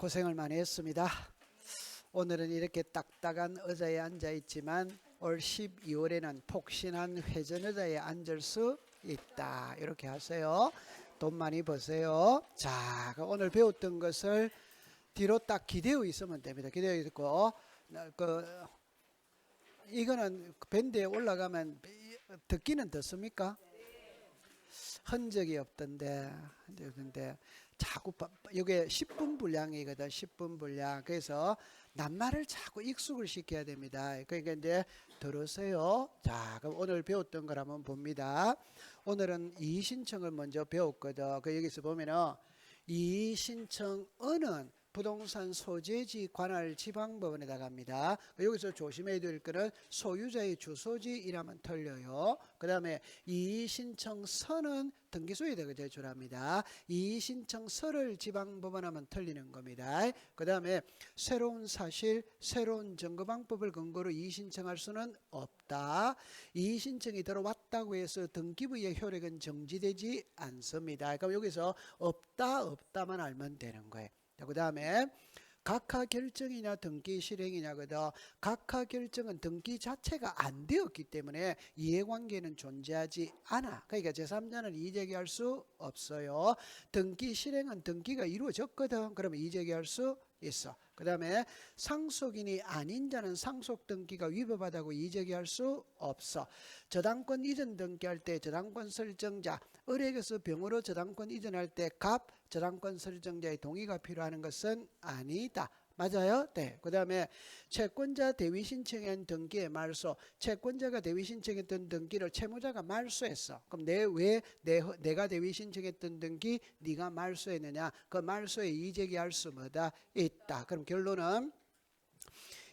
고생을 많이 했습니다. 오늘은 이렇게 딱딱한 의자에 앉아 있지만 올 12월에는 폭신한 회전 의자에 앉을 수 있다. 이렇게 하세요. 돈 많이 버세요. 자, 그럼 오늘 배웠던 것을 뒤로 딱 기대어 있으면 됩니다. 기대어 있고 어, 그 이거는 밴드에 올라가면 듣기는 듣습니까? 흔적이 없던데, 없던데 자꾸 바- 이게 10분 분량이거든. 10분 분량. 그래서 낱말을 자꾸 익숙을 시켜야 됩니다. 그러니까 이제 들으세요. 자, 그럼 오늘 배웠던 걸 한번 봅니다. 오늘은 이의신청을 먼저 배웠거든. 그 여기서 보면은 이의신청은은 부동산 소재지 관할 지방법원에다 갑니다. 여기서 조심해야 될 거는 소유자의 주소지 이라면 틀려요. 그 다음에 이의신청서는 등기소에다가 제출합니다. 이의신청서를 지방법원하면 틀리는 겁니다. 그 다음에 새로운 사실, 새로운 증거방법을 근거로 이의신청할 수는 없다. 이의신청이 들어왔다고 해서 등기부의 효력은 정지되지 않습니다. 그럼 여기서 없다, 없다만 알면 되는 거예요. 그 다음에 각하 결정이냐 등기 실행이냐거든. 각하 결정은 등기 자체가 안 되었기 때문에 이해관계는 존재하지 않아. 그러니까 제3자는 이의제기할 수 없어요. 등기 실행은 등기가 이루어졌거든. 그러면 이의제기할 수 있어. 그 다음에 상속인이 아닌 자는 상속 등기가 위법하다고 이의제기할 수 없어. 저당권 이전 등기할 때 저당권 설정자, 을에게서 병으로 저당권 이전할 때 갑, 저당권 설정자의 동의가 필요한 것은 아니다. 맞아요? 네. 그 다음에 채권자 대위 신청한 등기의 말소. 채권자가 대위 신청했던 등기를 채무자가 말소했어. 그럼 내 왜 내가 대위 신청했던 등기 네가 말소했느냐? 그 말소에 이의제기할 수 뭐다 있다. 그럼 결론은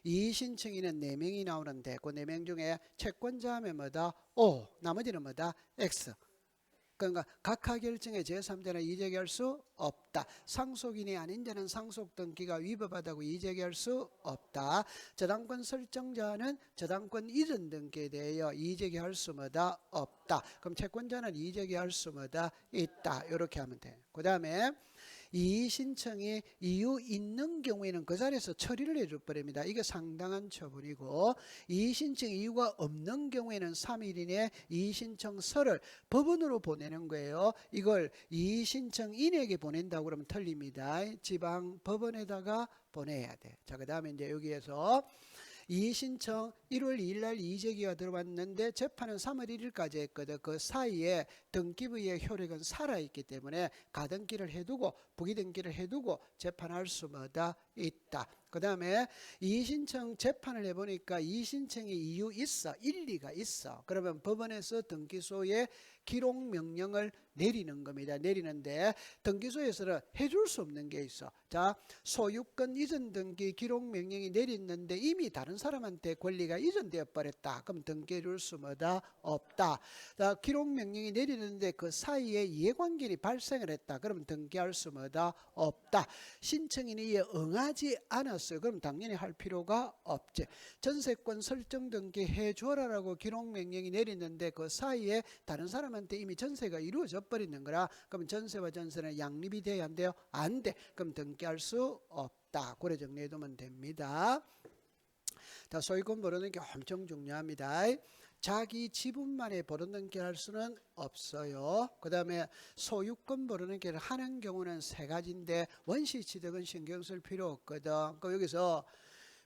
이의 신청인은 네 명이 나오는데 그네명 중에 채권자 하면 뭐다? O. 나머지는 뭐다? X. 그러니까 각하 결정에 제3자는 이의제기할 수 없다. 상속인이 아닌 자는 상속 등기가 위법하다고 이의제기할 수 없다. 저당권 설정자는 저당권 이전 등기에 대하여 이의제기할 수 뭐다 없다. 그럼 채권자는 이의제기할 수 뭐다 있다. 이렇게 하면 돼. 그 다음에 이의 신청이 이유 있는 경우에는 그 자리에서 처리를 해줘 버립니다. 이게 상당한 처분이고 이의 신청 이유가 없는 경우에는 3일 이내 이의 신청서를 법원으로 보내는 거예요. 이걸 이의 신청인에게 보낸다고 그러면 틀립니다. 지방 법원에다가 보내야 돼. 자, 그 다음에 이제 여기에서 이의 신청 1월 2일 날 이의제기가 들어왔는데 재판은 3월 1일까지 했거든. 그 사이에 등기부의 효력은 살아있기 때문에 가등기를 해두고 부기등기를 해두고 재판할 수마다 있다. 그 다음에 이의신청 재판을 해보니까 이의신청의 이유 있어. 일리가 있어. 그러면 법원에서 등기소에 기록 명령을 내리는 겁니다. 내리는데 등기소에서는 해줄 수 없는 게 있어. 자, 소유권 이전 등기 기록 명령이 내렸는데 이미 다른 사람한테 권리가 이전되어 버렸다. 그럼 등기해줄 수 뭐다 없다. 자, 기록 명령이 내리는 데 그 사이에 이해관계이 발생을 했다. 그럼 등기할 수 뭐다 없다. 신청인이 이에 응하지 않았어요. 그럼 당연히 할 필요가 없지. 전세권 설정 등기 해줘라라고 기록 명령이 내렸는데 그 사이에 다른 사람한테 이미 전세가 이루어져 버리는 거라. 그럼 전세와 전세는 양립이 돼야 안 돼요? 안 돼. 그럼 등기할 수 없다. 고래 정리해 두면 됩니다. 자, 소유권 벌어는 게 엄청 중요합니다. 자기 지분만에 벌어넘게 할 수는 없어요. 그 다음에 소유권 벌어넘게 하는 경우는 세 가지인데 원시 취득은 신경 쓸 필요 없거든. 그 여기서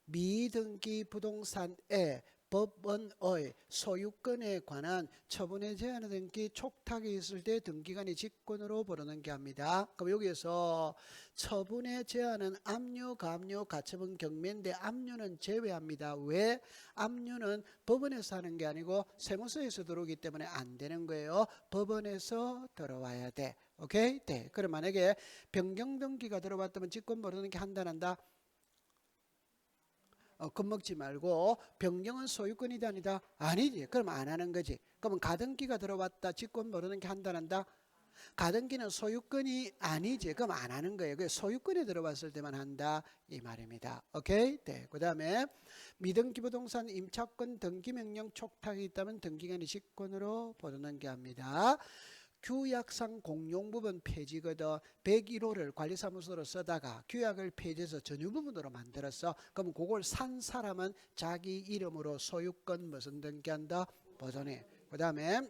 미등기 부동산에 법원의 소유권에 관한 처분에 제한의 등기 촉탁이 있을 때 등기관이 직권으로 벌어넘게 합니다. 그럼 여기서 처분의 제한은 압류, 감류, 가처분, 경매인데 압류는 제외합니다. 왜? 압류는 법원에서 하는 게 아니고 세무서에서 들어오기 때문에 안 되는 거예요. 법원에서 들어와야 돼. 오케이? 네. 그럼 만약에 변경 등기가 들어왔다면 직권 벌어넘게 한다는다. 어, 겁먹지 말고 변경은 소유권이다 아니다. 아니지. 그럼 안 하는 거지. 그러면 가등기가 들어왔다. 직권 모르는 게 한다는다? 가등기는 소유권이 아니지. 그럼 안 하는 거예요. 그 소유권이 들어왔을 때만 한다. 이 말입니다. 오케이? 네. 그 다음에 미등기 부동산 임차권 등기 명령 촉탁이 있다면 등기관이 직권으로 보는 게 합니다 규약상 공용 부분 폐지거든 101호를 관리사무소로 쓰다가 규약을 폐지해서 전유 부분으로 만들었어. 그럼 그걸 산 사람은 자기 이름으로 소유권 무슨 등기한다? 보존해. 그 다음에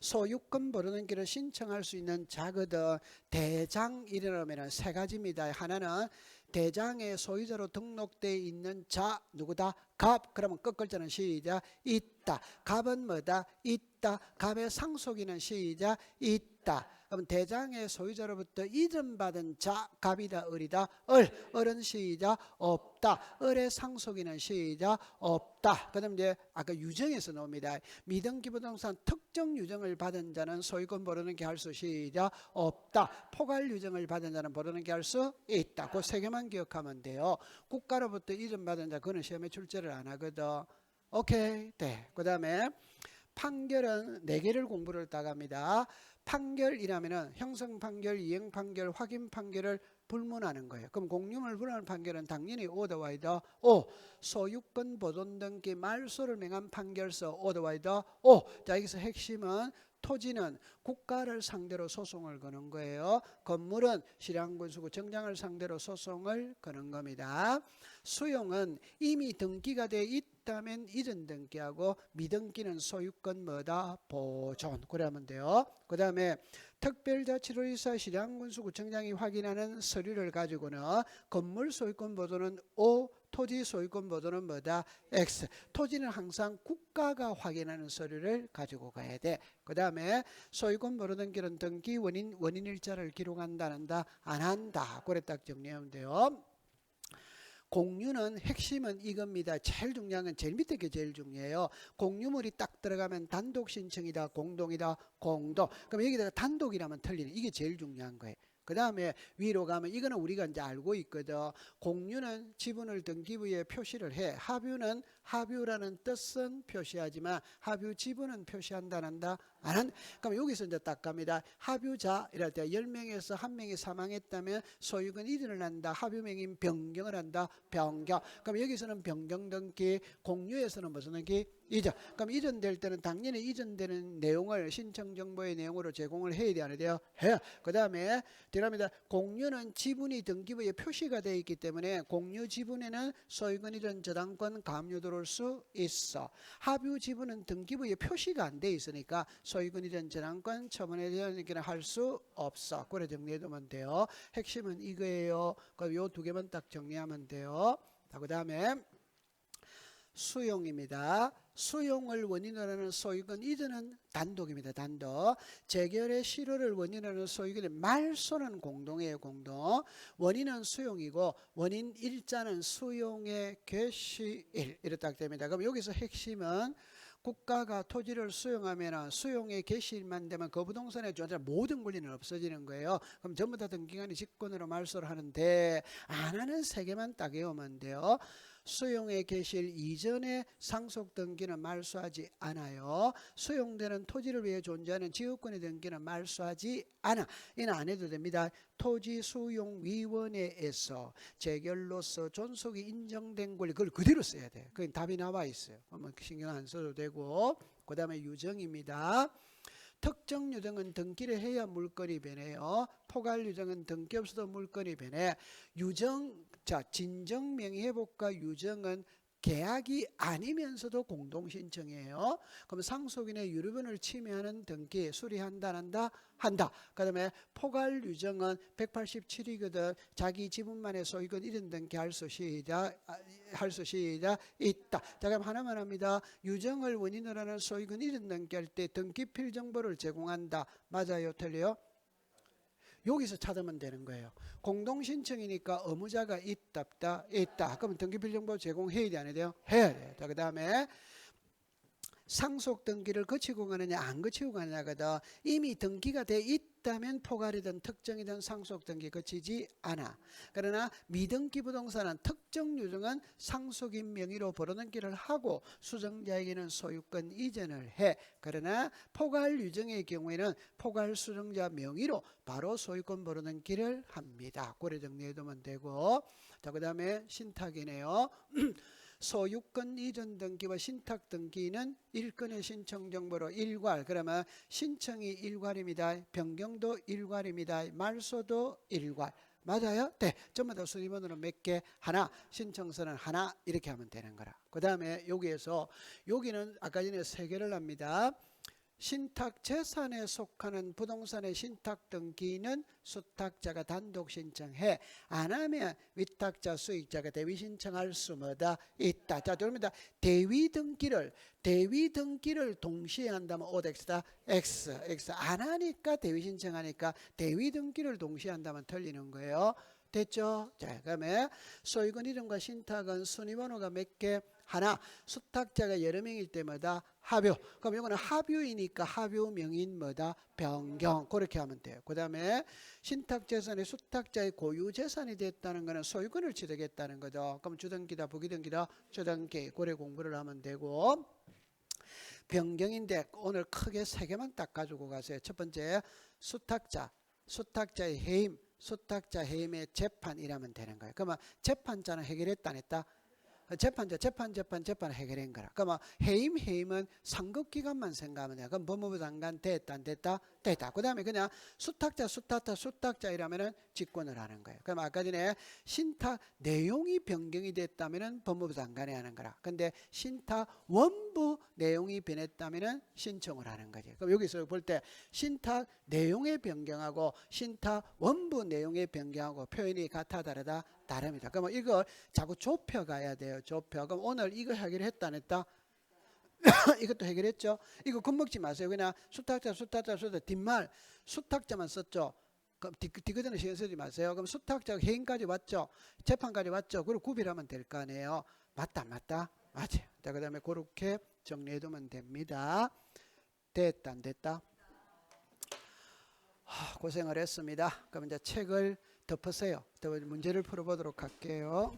소유권 보존 등기를 신청할 수 있는 자거든 대장 이름에는 세 가지입니다. 하나는 대장의 소유자로 등록돼 있는 자 누구다? 갑. 그러면 끝 글자는 시작 있다. 갑은 뭐다? 있다. 갑의 상속인은 시작 있다. 그럼 대장의 소유자로부터 이름 받은 자 갑이다 을이다 을 을은 시작 없다 을의 상속인은 시작 없다 그다음 이제 아까 유정에서 나옵니다 미등기 부동산 특 정 유정을 받은 자는 소유권 모르는 게 할 수 시작 없다. 포괄 유정을 받은 자는 모르는 게 할 수 있다 그 세 개만 기억하면 돼요. 국가로부터 이름 받은 자 그는 시험에 출제를 안 하거든. 오케이. 네. 그다음에 판결은 네 개를 공부를 따갑니다. 판결이라면은 형성 판결, 이행 판결, 확인 판결을 불문하는 거예요. 그럼 공유물 불허하는 판결은 당연히 오더와이더 오 소유권 보존 등기 말소를 명한 판결서 오더와이더 오. 자 여기서 핵심은 토지는 국가를 상대로 소송을 거는 거예요. 건물은 실양군수구 정장을 상대로 소송을 거는 겁니다. 수용은 이미 등기가 돼 있다면 이전 등기하고 미등기는 소유권 뭐다 보존 그러면 돼요. 그 다음에 특별자치도지사 실 양군수 구청장이 확인하는 서류를 가지고는 건물 소유권 보존은 O 토지 소유권 보존은 뭐다? X. 토지는 항상 국가가 확인하는 서류를 가지고 가야 돼. 그 다음에 소유권 보존 등기는 등기 원인 원인 일자를 기록한다는다 안 한다. 그래 딱 정리하면 돼요. 공유는 핵심은 이겁니다. 제일 중요한 건 제일 밑에 게 제일 중요해요. 공유물이 딱 들어가면 단독 신청이다, 공동이다, 공동. 그럼 여기다가 단독이라면 틀리는 이게 제일 중요한 거예요. 그 다음에 위로 가면 이거는 우리가 이제 알고 있거든. 공유는 지분을 등기부에 표시를 해. 합유는 합유라는 뜻은 표시하지만 합유 지분은 표시한다는다 안 한. 그럼 여기서 이제 딱 갑니다. 합유자 이럴 때 10명에서 한 명이 사망했다면 소유권 이전을 한다. 합유명인 변경을 한다. 변경. 그럼 여기서는 변경 등기, 공유에서는 무슨 등기? 이전. 그럼 이전될 때는 당연히 이전되는 내용을 신청 정보의 내용으로 제공을 해야 돼요? 해요. 그 다음에 들어갑니다. 공유는 지분이 등기부에 표시가 되어 있기 때문에 공유 지분에는 소유권 이전 저당권 감유 들어올 수 있어. 합유 지분은 등기부에 표시가 안 돼 있으니까 소유권 이전 저당권 처분에 대한 얘기는 할 수 없어. 그래 정리해두면 돼요. 핵심은 이거예요. 그럼 요 두 개만 딱 정리하면 돼요. 자, 그 다음에 수용입니다. 수용을 원인으로 하는 소유권 이전은 단독입니다. 단독. 재결의 실효를 원인으로 하는 소유권의 말소는 공동이에요. 공동. 원인은 수용이고 원인 일자는 수용의 개시일 이렇게 딱 됩니다. 그럼 여기서 핵심은 국가가 토지를 수용하면 수용의 개시일만 되면 그 부동산의 존재 모든 권리는 없어지는 거예요. 그럼 전부 다 등기관이 직권으로 말소를 하는데 안 하는 세 개만 딱 외우면 돼요. 수용의 개시일 이전에 상속 등기는 말소하지 않아요. 수용되는 토지를 위해 존재하는 지역권의 등기는 말소하지 않아. 이는 안 해도 됩니다. 토지 수용 위원회에서 재결로서 존속이 인정된 권리 그걸 그대로 써야 돼. 그 답이 나와 있어요. 그러면 신경 안 써도 되고 그다음에 유정입니다. 특정 유정은 등기를 해야 물건이 변해요. 포괄 유정은 등기 없어도 물건이 변해. 유정 자 진정 명의회복과 유정은 계약이 아니면서도 공동 신청이에요. 그럼 상속인의 유류분을 침해하는 등기 수리한다는다 한다. 그 다음에 포괄 유정은 187이거든. 자기 지분만의 소유권 이런 등기 할수 시작 할수 시작 있다. 자 그럼 하나만 합니다. 유정을 원인으로 하는 소유권 이런 등기 할 때 등기 필 정보를 제공한다. 맞아요, 틀려요? 여기서 찾으면 되는 거예요. 공동 신청이니까 의무자가 있다, 없다, 있다. 그러면 등기 필 정보 제공해야 돼, 안 해야 돼요? 해야 돼. 자, 그 다음에 상속 등기를 거치고 가느냐 안 거치고 가느냐거든 이미 등기가 돼 있다 면 포괄이든 특정이든 상속 등기 거치지 않아. 그러나 미등기 부동산은 특정 유정은 상속인 명의로 벌어등기를 하고 수정자에게는 소유권 이전을 해. 그러나 포괄 유정의 경우에는 포괄 수정자 명의로 바로 소유권 벌어등기를 합니다. 고래 정리해 두면 되고. 자 그 다음에 신탁이네요 소유권 이전 등기와 신탁 등기는 일건의 신청 정보로 일괄. 그러면 신청이 일괄입니다. 변경도 일괄입니다. 말소도 일괄. 맞아요? 네. 전부 다 수리번호는 몇 개? 하나. 신청서는 하나. 이렇게 하면 되는 거라. 그 다음에 여기에서 여기는 아까 전에 세 개를 합니다. 신탁 재산에 속하는 부동산의 신탁 등기는 수탁자가 단독 신청해 안 하면 위탁자 수익자가 대위 신청할 수마다 있다. 자, 그럽니다. 대위 등기를 대위 등기를 동시에 한다면 오덱스다 X X 안 하니까 대위 신청하니까 대위 등기를 동시에 한다면 틀리는 거예요. 됐죠? 자, 그다음에 소유권 이름과 신탁은 순위 번호가 몇 개? 하나. 수탁자가 여러 명일 때마다 합유. 그럼 이거는 합유이니까 합유 명인마다 변경. 그렇게 하면 돼요. 그다음에 신탁 재산이 수탁자의 고유 재산이 됐다는 것은 소유권을 취득했다는 거죠. 그럼 주등기다 부기등기다 주등기 고래 공부를 하면 되고 변경인데 오늘 크게 세 개만 딱 가지고 가세요. 첫 번째 수탁자, 수탁자의 해임, 수탁자 해임의 재판이라면 되는 거예요. 그러면 재판자는 해결했다 안 했다? 재판자, 재판, 재판, 재판 해결한 거라. 그러면 해임, 해임은 상급 기간만 생각하면 돼요. 그럼 법무부 장관 됐다 안 됐다? 됐다. 그 다음에 그냥 수탁자, 수탁자, 수탁자 이라면은 직권을 하는 거예요. 그럼 아까 전에 신탁 내용이 변경이 됐다면은 법무부 장관이 하는 거라. 근데 신탁 원부 내용이 변했다면은 신청을 하는 거지. 그럼 여기서 볼 때 신탁 내용의 변경하고 신탁 원부 내용의 변경하고 표현이 같아 다르다 다릅니다. 그러면 이걸 자꾸 좁혀 가야 돼요. 좁혀. 그럼 오늘 이거 해결했다 안 했다? 이것도 해결했죠. 이거 겁먹지 마세요. 그냥 수탁자, 수탁자, 수탁자 뒷말 수탁자만 썼죠. 그럼 뒤, 뒤끝에는 신경 쓰지 마세요. 그럼 수탁자가 해임까지 왔죠. 재판까지 왔죠. 그리고 구별하면 될 거 아니에요. 맞다, 맞다, 맞아요. 자, 그 다음에 그렇게 정리해두면 됩니다. 됐다, 안 됐다? 하, 고생을 했습니다. 그럼 이제 책을 덮으세요. 문제를 풀어보도록 할게요.